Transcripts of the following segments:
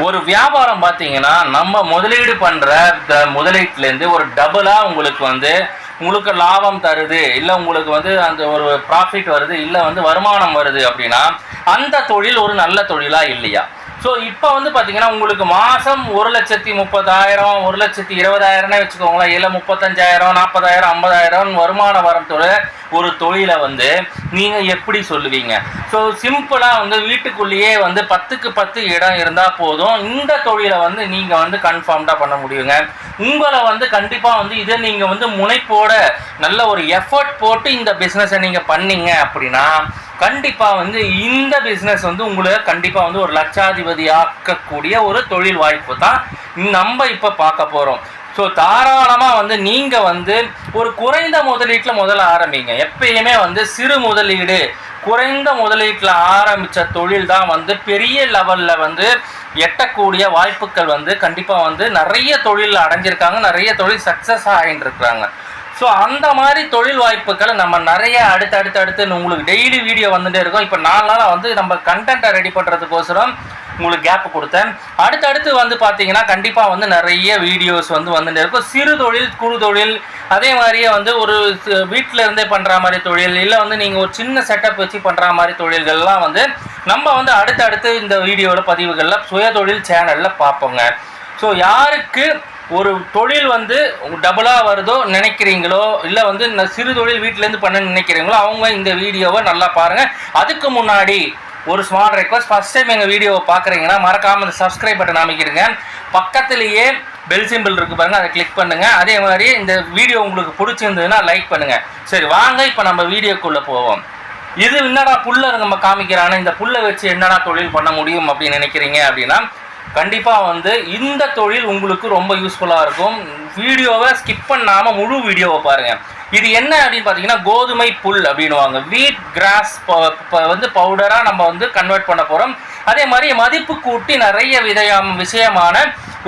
ஒரு வியாபாரம் பார்த்தீங்கன்னா நம்ம முதலீடு பண்ணுற முதலீட்டிலேருந்து ஒரு டபுளாக உங்களுக்கு வந்து உங்களுக்கு லாபம் தருது. இல்லை உங்களுக்கு வந்து அந்த ஒரு ப்ராஃபிட் வருது. இல்லை வந்து வருமானம் வருது அப்படின்னா அந்த தொழில் ஒரு நல்ல தொழிலாக இல்லையா? ஸோ இப்போ வந்து பார்த்தீங்கன்னா உங்களுக்கு மாதம் ஒரு லட்சத்தி முப்பதாயிரம் ஒரு லட்சத்தி இருபதாயிரம்னே வச்சுக்கோங்களேன். இல்லை முப்பத்தஞ்சாயிரம் நாற்பதாயிரம் ஐம்பதாயிரம் வருமானம் வரத்தோட ஒரு தொழிலை வந்து நீங்கள் எப்படி சொல்லுவீங்க? ஸோ சிம்பிளாக வந்து வீட்டுக்குள்ளேயே வந்து பத்துக்கு பத்து இடம் இருந்தால் போதும். இந்த தொழிலை வந்து நீங்கள் வந்து கன்ஃபார்ம்டாக பண்ண முடியுங்க. உங்களை வந்து கண்டிப்பாக வந்து இதை நீங்கள் வந்து முனைப்போட நல்ல ஒரு எஃபர்ட் போட்டு இந்த பிஸ்னஸை நீங்கள் பண்ணீங்க அப்படின்னா கண்டிப்பாக வந்து இந்த பிஸ்னஸ் வந்து உங்களை கண்டிப்பாக வந்து ஒரு லட்சாதிபதி ஆக்கக்கூடிய ஒரு தொழில் வாய்ப்பு தான் நம்ம இப்போ பார்க்க போகிறோம் ஸோ தாராளமாக வந்து நீங்கள் வந்து ஒரு குறைந்த முதலீட்டில் முதல்ல ஆரம்பிங்க. எப்பயுமே வந்து சிறு முதலீடு குறைந்த முதலீட்டில் ஆரம்பித்த தொழில் தான் வந்து பெரிய லெவலில் வந்து எட்டக்கூடிய வாய்ப்புகள் வந்து கண்டிப்பாக வந்து நிறைய தொழில் அடைஞ்சிருக்காங்க நிறைய தொழில் சக்ஸஸ் ஆகிட்டு இருக்கிறாங்க ஸோ அந்த மாதிரி தொழில் வாய்ப்புகளை நம்ம நிறைய அடுத்து அடுத்து அடுத்து உங்களுக்கு டெய்லி வீடியோ வந்துட்டே இருக்கும். இப்போ நாலு நாளாக வந்து நம்ம கண்டென்ட்டை ரெடி பண்ணுறதுக்கோசரம் உங்களுக்கு கேப் கொடுத்தேன். அடுத்தடுத்து வந்து பார்த்தீங்கன்னா கண்டிப்பாக வந்து நிறைய வீடியோஸ் வந்து வந்துட்டு இருக்கும். சிறு தொழில் குறு தொழில் அதே மாதிரியே வந்து ஒரு வீட்டில் இருந்தே பண்ணுற மாதிரி தொழில் இல்லை வந்து நீங்கள் ஒரு சின்ன செட்டப் வச்சு பண்ணுற மாதிரி தொழில்கள்லாம் வந்து நம்ம வந்து அடுத்தடுத்து இந்த வீடியோவில் பதிவுகளில் சுய தொழில் சேனலில் பார்ப்போங்க. ஸோ யாருக்கு ஒரு தொழில் வந்து டபுளாக வருதோ நினைக்கிறீங்களோ இல்லை வந்து இந்த சிறு தொழில் வீட்டிலேருந்து பண்ண நினைக்கிறீங்களோ அவங்க இந்த வீடியோவை நல்லா பாருங்கள் அதுக்கு முன்னாடி ஒரு ஸ்மால் ரெக்வஸ்ட் ஃபஸ்ட் டைம் எங்கள் வீடியோவை பார்க்குறீங்கன்னா மறக்காமல் இந்த சப்ஸ்கிரைப் பட்டன் அமைக்கிடுங்க. பக்கத்துலேயே பெல் சிம்பிள் இருக்குது பாருங்கள் அதை கிளிக் பண்ணுங்கள் அதே மாதிரி இந்த வீடியோ உங்களுக்கு பிடிச்சிருந்ததுன்னா லைக் பண்ணுங்கள் சரி வாங்க இப்போ நம்ம வீடியோக்குள்ளே போவோம். இது என்னடா புல்லை நம்ம காமிக்கிறானே இந்த புல்லை வச்சு என்னடா தொழில் பண்ண முடியும் அப்படின்னு நினைக்கிறீங்க அப்படின்னா கண்டிப்பாக வந்து இந்த தொழில் உங்களுக்கு ரொம்ப யூஸ்ஃபுல்லாக இருக்கும். வீடியோவை ஸ்கிப் பண்ணாமல் முழு வீடியோவை பாருங்கள் இது என்ன அப்படின்னு பார்த்தீங்கன்னா கோதுமை புல் அப்படின்னுவாங்க. வீட் கிராஸ் வந்து பவுடராக நம்ம வந்து கன்வெர்ட் பண்ண போகிறோம் அதே மாதிரி மதிப்பு கூட்டி நிறைய விதயம் விஷயமான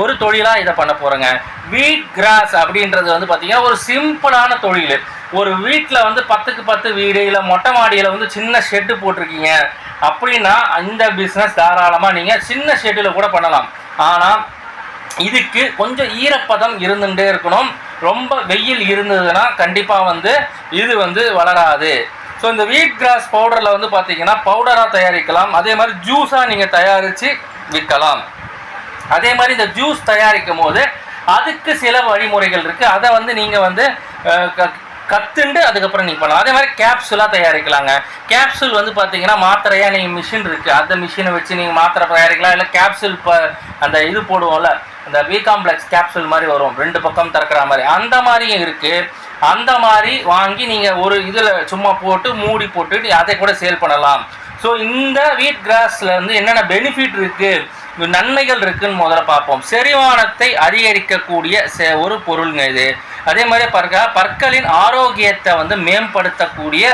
ஒரு தொழிலாக இதை பண்ண போகிறோங்க வீட் கிராஸ் அப்படின்றது வந்து பார்த்தீங்கன்னா ஒரு சிம்பிளான தொழில். ஒரு வீட்டில் வந்து பத்துக்கு பத்து வீடு இல்லை மொட்டை மாடியில் வந்து சின்ன ஷெட்டு போட்டிருக்கீங்க. அப்படின்னா இந்த பிஸ்னஸ் தாராளமாக நீங்கள் சின்ன ஷெட்டில் கூட பண்ணலாம். ஆனால் இதுக்கு கொஞ்சம் ஈரப்பதம் இருந்துகிட்டே இருக்கணும். ரொம்ப வெயில் இருந்ததுன்னா கண்டிப்பாக வந்து இது வந்து வளராது. ஸோ இந்த வீட் கிராஸ் பவுடரில் வந்து பார்த்தீங்கன்னா பவுடராக தயாரிக்கலாம். அதே மாதிரி ஜூஸாக நீங்கள் தயாரித்து விற்கலாம் அதே மாதிரி இந்த ஜூஸ் தயாரிக்கும் போது அதுக்கு சில வழிமுறைகள் இருக்குது அதை வந்து நீங்கள் வந்து க- கத்துண்டு அதுக்கப்புறம் நீங்கள் பண்ணலாம். அதே மாதிரி கேப்சூலாக தயாரிக்கலாங்க. கேப்சூல் வந்து பார்த்தீங்கன்னா மாத்திரையாக நீங்கள் மிஷின் இருக்குது அந்த மிஷினை வச்சு நீங்கள் மாத்திரை தயாரிக்கலாம். இல்லை கேப்சூல் இப்போ அந்த இது போடுவோம்ல அந்த பி காம்ப்ளெக்ஸ் கேப்சூல் மாதிரி வரும். ரெண்டு பக்கம் திறக்கிற மாதிரி. அந்த மாதிரியும் இருக்குது அந்த மாதிரி வாங்கி நீங்கள் ஒரு இதில் சும்மா போட்டு மூடி போட்டு அதை கூட சேல் பண்ணலாம். ஸோ இந்த வீட் கிராஸில் வந்து என்னென்ன பெனிஃபிட் இருக்குது நன்மைகள் இருக்குதுன்னு முதல்ல பார்ப்போம். செரிமானத்தை அதிகரிக்கக்கூடிய செ- ஒரு பொருளுங்க இது. அதே மாதிரி பற்க பற்களின் ஆரோக்கியத்தை வந்து மேம்படுத்தக்கூடிய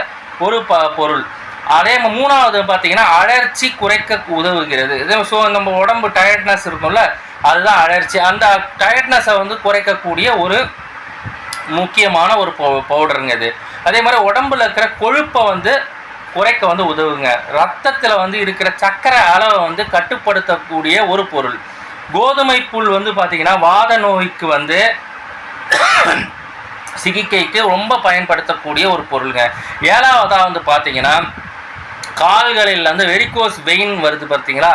ஒரு ப பொருள். அதே மூணாவது பார்த்தீங்கன்னா அழற்சி குறைக்க உதவுகிறது. இதே ஸோ நம்ம உடம்பு டயர்ட்னஸ் இருக்கும்ல அதுதான் அழற்சி. அந்த டயர்ட்னஸை வந்து குறைக்கக்கூடிய ஒரு முக்கியமான ஒரு பவு பவுடருங்க இது. அதே மாதிரி உடம்புல இருக்கிற கொழுப்பை வந்து குறைக்க வந்து உதவுங்க. ரத்தத்தில் வந்து இருக்கிற சர்க்கரை அளவை வந்து கட்டுப்படுத்தக்கூடிய ஒரு பொருள். கோதுமை புல் வந்து பார்த்தீங்கன்னா வாத நோய்க்கு வந்து சிகிச்சைக்கு ரொம்ப பயன்படுத்தக்கூடிய ஒரு பொருளுங்க. ஏழாவதாக வந்து பார்த்தீங்கன்னா கால்களில் வந்து வெரிகோஸ் வெயின் வருது பார்த்தீங்களா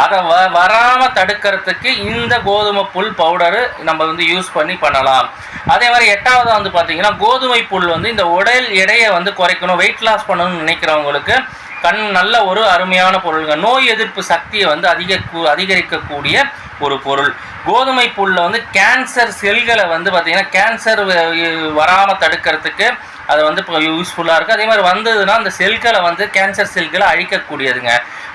அதை வ வராமல் தடுக்கிறதுக்கு இந்த கோதுமை புல் பவுடரு நம்ம வந்து யூஸ் பண்ணி பண்ணலாம். அதே மாதிரி எட்டாவது வந்து பார்த்தீங்கன்னா கோதுமை புல் வந்து இந்த உடல் எடையை வந்து குறைக்கணும் வெயிட் லாஸ் பண்ணணும்னு நினைக்கிறவங்களுக்கு கண் நல்ல ஒரு அருமையான பொருளுங்க. நோய் எதிர்ப்பு சக்தியை வந்து அதிக அதிகரிக்கக்கூடிய ஒரு பொருள். கோதுமை புல்லில் வந்து கேன்சர் செல்களை வந்து பார்த்திங்கன்னா கேன்சர் வராமல் தடுக்கிறதுக்கு அது வந்து இப்போ யூஸ்ஃபுல்லாக இருக்குது அதே மாதிரி வந்ததுன்னா அந்த செல்களை வந்து கேன்சர் செல்களை அழிக்கக்கூடியதுங்க.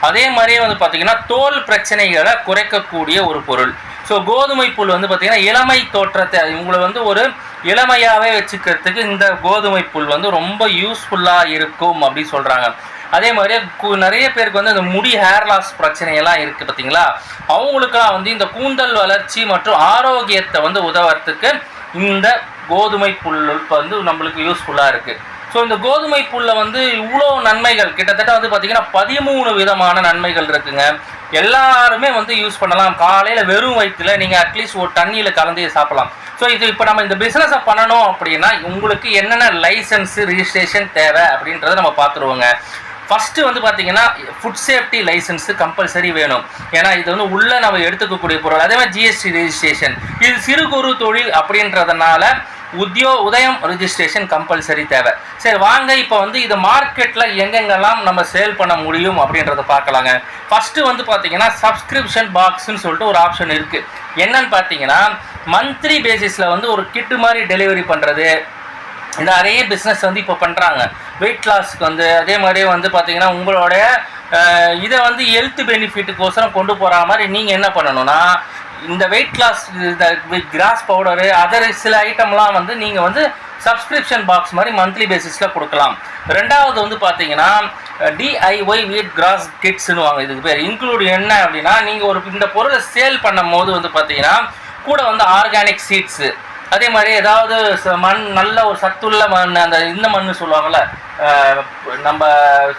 அதே மாதிரியே வந்து பார்த்தீங்கன்னா தோல் பிரச்சனைகளை குறைக்கக்கூடிய ஒரு பொருள். ஸோ கோதுமை புல் வந்து பார்த்திங்கன்னா இளமை தோற்றத்தை உங்களை வந்து ஒரு இளமையாகவே வச்சுக்கிறதுக்கு இந்த கோதுமை புல் வந்து ரொம்ப யூஸ்ஃபுல்லாக இருக்கும் அப்படின்னு சொல்கிறாங்க அதே மாதிரி நிறைய பேருக்கு வந்து இந்த முடி ஹேர் லாஸ் பிரச்சனையெல்லாம் இருக்குது பார்த்தீங்களா அவங்களுக்கெல்லாம் வந்து இந்த கூந்தல் வளர்ச்சி மற்றும் ஆரோக்கியத்தை வந்து உதவுறதுக்கு இந்த கோதுமை புல் வந்து நம்மளுக்கு யூஸ்ஃபுல்லாக இருக்குது ஸோ இந்த கோதுமை புல்லை வந்து இவ்வளோ நன்மைகள் கிட்டத்தட்ட வந்து பார்த்தீங்கன்னா பதிமூணு விதமான நன்மைகள் இருக்குங்க. எல்லாருமே வந்து யூஸ் பண்ணலாம். காலையில் வெறும் வயிற்றில் நீங்கள் அட்லீஸ்ட் ஒரு தண்ணியில் கலந்து சாப்பிடலாம். ஸோ இது இப்போ நம்ம இந்த பிஸ்னஸை பண்ணணும் அப்படின்னா உங்களுக்கு என்னென்ன லைசன்ஸு ரிஜிஸ்ட்ரேஷன் தேவை அப்படின்றத நம்ம பார்த்துருவோங்க. ஃபஸ்ட்டு வந்து பார்த்தீங்கன்னா ஃபுட் சேஃப்டி லைசன்ஸு கம்பல்சரி வேணும். ஏன்னா இது வந்து உள்ளே நம்ம எடுத்துக்கக்கூடிய பொருள். அதே மாதிரி ஜிஎஸ்டி ரெஜிஸ்ட்ரேஷன் இது சிறு குறு தொழில் அப்படின்றதுனால உத்யோ உதயம் ரிஜிஸ்ட்ரேஷன் கம்பல்சரி தேவை. சரி வாங்க இப்போ வந்து இது மார்க்கெட்டில் எங்கெங்கெல்லாம் நம்ம சேல் பண்ண முடியும் அப்படின்றத பார்க்கலாங்க. ஃபஸ்ட்டு வந்து பார்த்தீங்கன்னா சப்ஸ்கிரிப்ஷன் பாக்ஸுன்னு சொல்லிட்டு ஒரு ஆப்ஷன் இருக்குது என்னன்னு பார்த்தீங்கன்னா மந்த்லி பேசிஸில் வந்து ஒரு கிட்டு மாதிரி டெலிவரி பண்ணுறது நிறைய பிஸ்னஸ் வந்து இப்போ பண்ணுறாங்க வெயிட் லாஸ்க்கு வந்து அதே மாதிரியே வந்து பார்த்தீங்கன்னா உங்களுடைய இதை வந்து ஹெல்த் பெனிஃபிட்டுக்கோசரம் கொண்டு போகிற மாதிரி நீங்கள் என்ன பண்ணணும்னா இந்த வெயிட் லாஸ் இந்த கிராஸ் பவுடரு அதர் சில ஐட்டம்லாம் வந்து நீங்கள் வந்து சப்ஸ்கிரிப்ஷன் பாக்ஸ் மாதிரி மந்த்லி பேசிஸில் கொடுக்கலாம். ரெண்டாவது வந்து பார்த்தீங்கன்னா டிஐஒய் வீட் கிராஸ் கிட்ஸ்னு வாங்க இதுக்கு பேர். இன்க்ளூட் என்ன அப்படின்னா நீங்கள் ஒரு இந்த பொருளை சேல் பண்ணும் போது வந்து பார்த்தீங்கன்னா கூட வந்து ஆர்கானிக் சீட்ஸு அதே மாதிரி ஏதாவது ச- மண் நல்ல ஒரு சத்துள்ள மண் அந்த இந்த மண் சொல்லுவாங்கள்ல நம்ம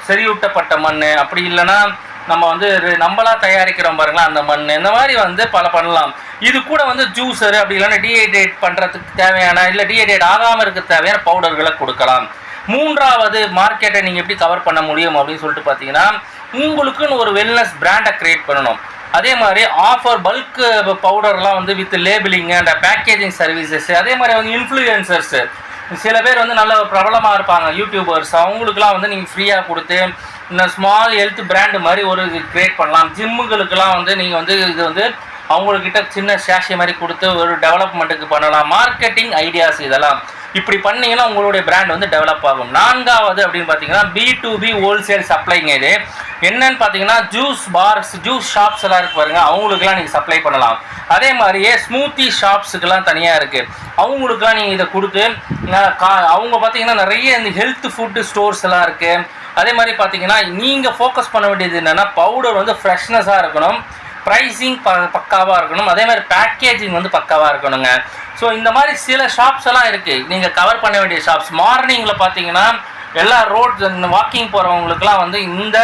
செறியூட்டப்பட்ட மண் அப்படி இல்லைன்னா நம்ம வந்து நம்மளாக நம்மளா தயாரிக்கிறோம் பாருங்களா அந்த மண் இந்த மாதிரி வந்து பல பண்ணலாம். இது கூட வந்து ஜூஸரு அப்படி இல்லைன்னா டீஹைட்ரேட் பண்ணுறதுக்கு தேவையான இல்லை டீஹைட்ரேட் ஆகாமல் இருக்க தேவையான பவுடர்களை கொடுக்கலாம். மூன்றாவது மார்க்கெட்டை நீங்கள் எப்படி கவர் பண்ண முடியும் அப்படின்னு சொல்லிட்டு பார்த்தீங்கன்னா உங்களுக்குன்னு ஒரு வெல்னஸ் பிராண்டை க்ரியேட் பண்ணணும். அதே மாதிரி ஆஃபர் பல்க் பவுடர்லாம் வந்து with labelling and packaging services அதே மாதிரி வந்து இன்ஃப்ளூயன்சர்ஸ் சில பேர் வந்து நல்ல பிரபலமாக இருப்பாங்க யூடியூபர்ஸ் அவங்களுக்குலாம் வந்து நீங்கள் ஃப்ரீயாக கொடுத்து இந்த ஸ்மால் ஹெல்த் பிராண்டு மாதிரி ஒரு இது கிரியேட் பண்ணலாம். ஜிம்முகளுக்கெல்லாம் வந்து நீங்கள் வந்து இது வந்து அவங்கக்கிட்ட சின்ன சேஷி மாதிரி கொடுத்து ஒரு டெவலப்மெண்ட்டுக்கு பண்ணலாம். மார்க்கெட்டிங் ஐடியாஸ் இதெல்லாம். இப்படி பண்ணீங்கன்னா உங்களுடைய பிராண்ட் வந்து டெவலப் ஆகும். நான்காவது அப்படின்னு பார்த்தீங்கன்னா பி டு பி ஹோல்சேல் சப்ளைங்க இது. என்னன்னு பார்த்தீங்கன்னா ஜூஸ் பார்ஸ் ஜூஸ் ஷாப்ஸ் எல்லாம் இருக்கு பாருங்க. அவங்களுக்குலாம் நீங்கள் சப்ளை பண்ணலாம். அதே மாதிரியே ஸ்மூத்தி ஷாப்ஸுக்கெல்லாம் தனியாக இருக்குது அவங்களுக்குலாம் நீங்கள் இதை கொடுத்து கா- அவங்க பார்த்தீங்கன்னா நிறைய இந்த ஹெல்த் ஃபுட்டு ஸ்டோர்ஸ் எல்லாம் இருக்குது அதே மாதிரி பார்த்தீங்கன்னா நீங்கள் ஃபோக்கஸ் பண்ண வேண்டியது என்னென்னா பவுடர் வந்து ஃப்ரெஷ்னஸாக இருக்கணும். ப்ரைஸிங் ப பக்காவாக இருக்கணும். அதே மாதிரி பேக்கேஜிங் வந்து பக்காவாக இருக்கணுங்க. ஸோ இந்த மாதிரி சில ஷாப்ஸ் எல்லாம் இருக்குது நீங்கள் கவர் பண்ண வேண்டிய ஷாப்ஸ் மார்னிங்கில் பார்த்தீங்கன்னா எல்லா ரோட் வாக்கிங் போகிறவங்களுக்குலாம் வந்து இந்த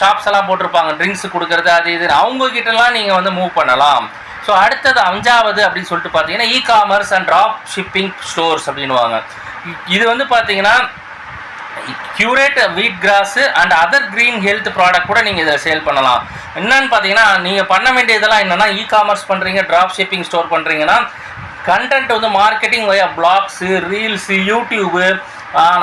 ஷாப்ஸ் எல்லாம் போட்டிருப்பாங்க. ட்ரிங்க்ஸ் கொடுக்குறது அது இது. அவங்கக்கிட்டலாம் நீங்கள் வந்து மூவ் பண்ணலாம். ஸோ அடுத்தது அஞ்சாவது அப்படின்னு சொல்லிட்டு பார்த்தீங்கன்னா e commerce and drop shipping stores அப்படின்னுவாங்க. இது வந்து பார்த்தீங்கன்னா curate wheat grass and other green health product கூட நீங்கள் இதை சேல் பண்ணலாம். என்னன்னு பார்த்தீங்கன்னா நீங்கள் பண்ண வேண்டியதெல்லாம் என்னென்னா இ காமர்ஸ் பண்ணுறீங்க ட்ராப் ஷிப்பிங் ஸ்டோர் பண்ணுறீங்கன்னா கண்டென்ட் வந்து marketing via blogs reels YouTube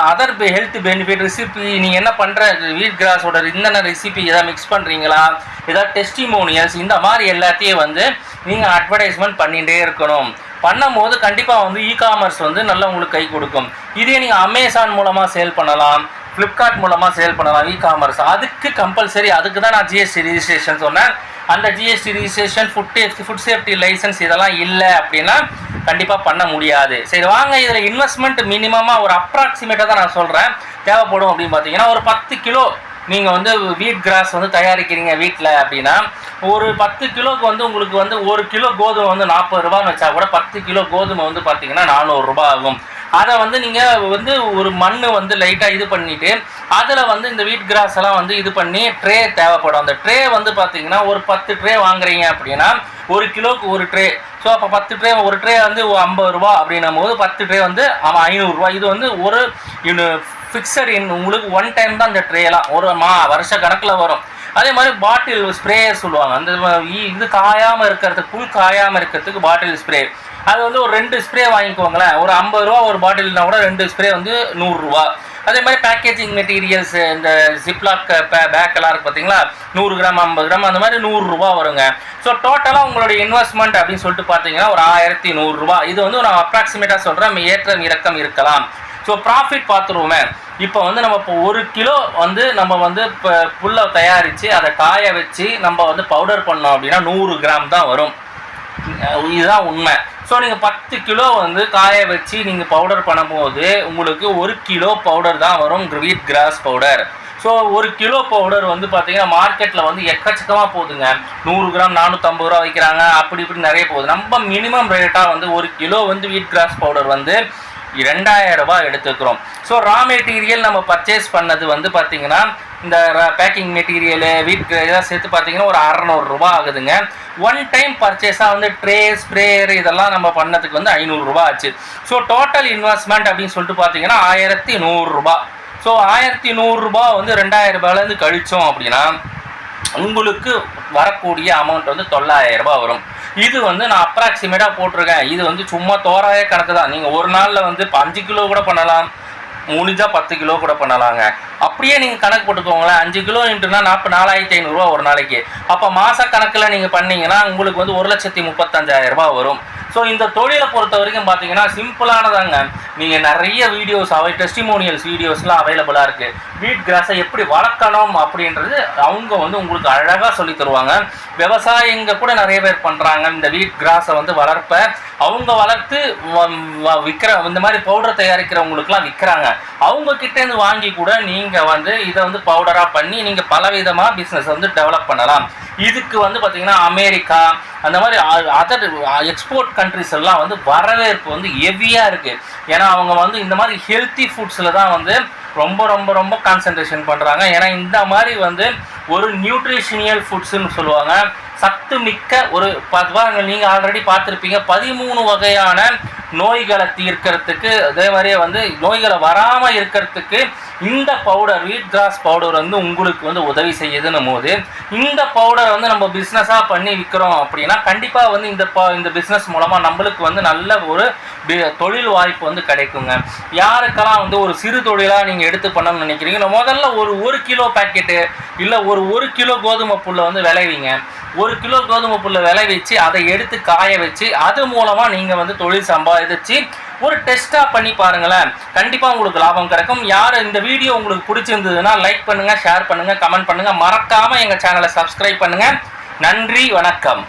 other health benefit recipe நீங்கள் என்ன பண்ணுற வீட் கிராஸோட என்னென்ன ரெசிபி எதாவது மிக்ஸ் பண்ணுறீங்களா ஏதாவது டெஸ்டிமோனியல்ஸ் இந்த மாதிரி எல்லாத்தையும் வந்து நீங்கள் அட்வர்டைஸ்மெண்ட் பண்ணிகிட்டே இருக்கணும். பண்ணும்போது கண்டிப்பாக வந்து இ காமர்ஸ் வந்து நல்லா உங்களுக்கு கை கொடுக்கும். இதே நீங்கள் அமேசான் மூலமாக சேல் பண்ணலாம். ஃப்ளிப்கார்ட் மூலமாக சேல் பண்ணலாம் இ காமர்ஸ் அதுக்கு கம்பல்சரி அதுக்கு தான் நான் ஜிஎஸ்டி ரிஜிஸ்ட்ரேஷன் சொன்னேன். அந்த GST registration food food safety licence இதெல்லாம் இல்லை அப்படின்னா கண்டிப்பாக பண்ண முடியாது. சரி வாங்க இதில் இன்வெஸ்ட்மெண்ட் மினிமமாக ஒரு அப்ராக்சிமேட்டாக தான் நான் சொல்கிறேன் தேவைப்படும் அப்படின்னு பார்த்தீங்கன்னா ஒரு பத்து கிலோ நீங்கள் வந்து வீட் கிராஸ் வந்து தயாரிக்கிறீங்க வீட்டில் அப்படின்னா ஒரு பத்து கிலோக்கு வந்து உங்களுக்கு வந்து ஒரு கிலோ கோதுமை வந்து நாற்பது ரூபான்னு வச்சா கூட பத்து கிலோ கோதுமை வந்து பார்த்தீங்கன்னா நானூறுரூபா ஆகும். அதை வந்து நீங்கள் வந்து ஒரு மண் வந்து லைட்டாக இது பண்ணிவிட்டு அதில் வந்து இந்த வீட் கிராஸ் எல்லாம் வந்து இது பண்ணி ட்ரே தேவைப்படும். அந்த ட்ரே வந்து பார்த்தீங்கன்னா ஒரு பத்து ட்ரே வாங்குறீங்க அப்படின்னா ஒரு கிலோக்கு ஒரு ட்ரே ஸோ அப்போ பத்து ட்ரே ஒரு ட்ரே வந்து ஐம்பது ரூபா அப்படின்னும் போது பத்து ட்ரே வந்து அவன் ஐநூறுரூவா இது வந்து ஒரு ஃபிக்ஸட் இன் உங்களுக்கு ஒன் டைம் தான் இந்த ட்ரேலாம் ஒரு மா வருஷ கணக்கில் வரும். அதே மாதிரி பாட்டில் ஸ்ப்ரேயர் சொல்லுவாங்க. அந்த இது காயாமல் இருக்கிறதுக்கு புல் காயாமல் இருக்கிறதுக்கு பாட்டில் ஸ்ப்ரே அது வந்து ஒரு ரெண்டு ஸ்ப்ரே வாங்கிக்கோங்களேன். ஒரு ஐம்பது ரூபா ஒரு பாட்டில்னா கூட ரெண்டு ஸ்ப்ரே வந்து நூறுரூவா அதே மாதிரி பேக்கேஜிங் மெட்டீரியல்ஸ் இந்த ஜிப்லாக் பேக் எல்லாம் பார்த்தீங்களா நூறு கிராம் ஐம்பது கிராம் அந்த மாதிரி நூறுரூவா வருங்க. ஸோ டோட்டலாக உங்களுடைய இன்வெஸ்ட்மெண்ட் அப்படின்னு சொல்லிட்டு பார்த்தீங்கன்னா ஒரு ஆயிரத்தி நூறுரூவா இது வந்து நான் அப்ராக்சிமேட்டாக சொல்கிறேன் ஏற்றம் இறக்கம் இருக்கலாம். ஸோ ப்ராஃபிட் பார்த்துருவோமே இப்போ வந்து நம்ம இப்போ ஒரு கிலோ வந்து நம்ம வந்து இப்போ புல்லை தயாரித்து அதை காய வச்சு நம்ம வந்து பவுடர் பண்ணோம் அப்படின்னா நூறு கிராம் தான் வரும். இதுதான் உண்மை. ஸோ நீங்கள் பத்து கிலோ வந்து காய வச்சு நீங்கள் பவுடர் பண்ணும்போது உங்களுக்கு ஒரு கிலோ பவுடர் தான் வரும் வீட் கிராஸ் பவுடர் ஸோ ஒரு கிலோ பவுடர் வந்து பார்த்தீங்கன்னா மார்க்கெட்டில் வந்து எக்கச்சக்கமாக போகுதுங்க. நூறு கிராம் நானூற்றம்பது ரூபா வைக்கிறாங்க அப்படி இப்படி நிறைய போகுது. நம்ம மினிமம் ரேட்டாக வந்து ஒரு கிலோ வந்து வீட் கிராஸ் பவுடர் வந்து ரெண்டாயிரம் ரூபாய் எடுத்துக்கிறோம் ஸோ ரா மெட்டீரியல் நம்ம பர்ச்சேஸ் பண்ணது வந்து பார்த்தீங்கன்னா இந்த பேக்கிங் மெட்டீரியலு வீட் இதெல்லாம் சேர்த்து பார்த்தீங்கன்னா ஒரு அறநூறுரூபா ஆகுதுங்க. ஒன் டைம் பர்ச்சேஸாக வந்து ட்ரே ஸ்ப்ரேயர் இதெல்லாம் நம்ம பண்ணதுக்கு வந்து ஐநூறுரூவா ஆச்சு. ஸோ டோட்டல் இன்வெஸ்ட்மெண்ட் அப்படின்னு சொல்லிட்டு பார்த்தீங்கன்னா ஆயிரத்தி நூறுரூபா ஸோ ஆயிரத்தி நூறுரூபா வந்து ரெண்டாயிரம் ரூபாயிலேருந்து கழித்தோம் அப்படின்னா உங்களுக்கு வரக்கூடிய அமௌண்ட் வந்து தொள்ளாயிரம் ரூபாய் வரும். இது வந்து நான் அப்ராக்சிமேட்டாக போட்டிருக்கேன். இது வந்து சும்மா தோராய கணக்கு தான். நீங்கள் ஒரு நாளில் வந்து இப்போ அஞ்சு கிலோ கூட பண்ணலாம். முடிஞ்சால் பத்து கிலோ கூட பண்ணலாங்க. அப்படியே நீங்கள் கணக்கு போட்டுக்கோங்களேன். அஞ்சு கிலோ இன்ட்டுனா நாற்பது நாலாயிரத்தி ஐநூறுரூவா ஒரு நாளைக்கு. அப்போ மாத கணக்கில் நீங்கள் பண்ணிங்கன்னா உங்களுக்கு வந்து ஒரு லட்சத்தி முப்பத்தஞ்சாயிரம் ரூபாய் வரும். ஸோ இந்த தொழிலை பொறுத்த வரைக்கும் பார்த்தீங்கன்னா சிம்பிளானதாங்க நீங்கள் நிறைய வீடியோஸ் அவை டெஸ்டிமோனியல்ஸ் வீடியோஸ்லாம் அவைலபிளாக இருக்குது வீட் கிராஸை எப்படி வளர்க்கணும் அப்படின்றது அவங்க வந்து உங்களுக்கு அழகாக சொல்லி தருவாங்க. விவசாயிங்க கூட நிறைய பேர் பண்ணுறாங்க இந்த வீட் கிராஸை வந்து வளர்ப்ப அவங்க வளர்த்து வ- வ- விற்கிற இந்த மாதிரி பவுடர் தயாரிக்கிறவங்களுக்குலாம் விற்கிறாங்க அவங்க கிட்டேருந்து வாங்கி கூட நீங்கள் வந்து இதை வந்து பவுடராக பண்ணி நீங்கள் பலவிதமாக பிஸ்னஸ் வந்து டெவலப் பண்ணலாம். இதுக்கு வந்து பார்த்திங்கன்னா அமெரிக்கா அந்த மாதிரி அதர் எக்ஸ்போர்ட் கண்ட்ரிஸ் எல்லாம் வந்து வரவேற்பு வந்து ஹெவியாக இருக்குது ஏன்னா அவங்க வந்து இந்த மாதிரி ஹெல்த்தி ஃபுட்ஸில் தான் வந்து ரொம்ப ரொம்ப ரொம்ப கான்சென்ட்ரேஷன் பண்ணுறாங்க ஏன்னா இந்த மாதிரி வந்து ஒரு நியூட்ரிஷனியல் ஃபுட்ஸுன்னு சொல்லுவாங்க. சத்து மிக்க ஒரு பாருங்க நீங்கள் ஆல்ரெடி பார்த்துருப்பீங்க. பதிமூணு வகையான நோய்களை தீர்க்கறதுக்கு அதே மாதிரியே வந்து நோய்களை வராமல் இருக்கிறதுக்கு இந்த பவுடர் வீட் கிராஸ் பவுடர் வந்து உங்களுக்கு வந்து உதவி செய்யுதுன்னும் போது இந்த பவுடர் வந்து நம்ம பிஸ்னஸாக பண்ணி விற்கிறோம் அப்படின்னா கண்டிப்பாக வந்து இந்த ப இந்த பிஸ்னஸ் மூலமாக நம்மளுக்கு வந்து நல்ல ஒரு தொழில் வாய்ப்பு வந்து கிடைக்குங்க. யாருக்கெல்லாம் வந்து ஒரு சிறு தொழிலாக நீங்கள் எடுத்து பண்ணணும்னு நினைக்கிறீங்க? முதல்ல ஒரு ஒரு கிலோ பாக்கெட்டு இல்லை ஒரு ஒரு கிலோ கோதுமை புல்லை வந்து விளைவிங்க. ஒரு கிலோ கோதுமை புல்லை விளைவிச்சு அதை எடுத்து காய வச்சு அது மூலமாக நீங்கள் வந்து தொழில் சம்பாதிச்சு ஒரு டெஸ்ட்டாக பண்ணி பாருங்களேன். கண்டிப்பாக உங்களுக்கு லாபம் கிடைக்கும். யார் இந்த வீடியோ உங்களுக்கு பிடிச்சிருந்ததுன்னா லைக் பண்ணுங்கள் ஷேர் பண்ணுங்கள் கமெண்ட் பண்ணுங்கள் மறக்காமல் எங்கள் சேனலை சப்ஸ்கிரைப் பண்ணுங்கள் நன்றி வணக்கம்.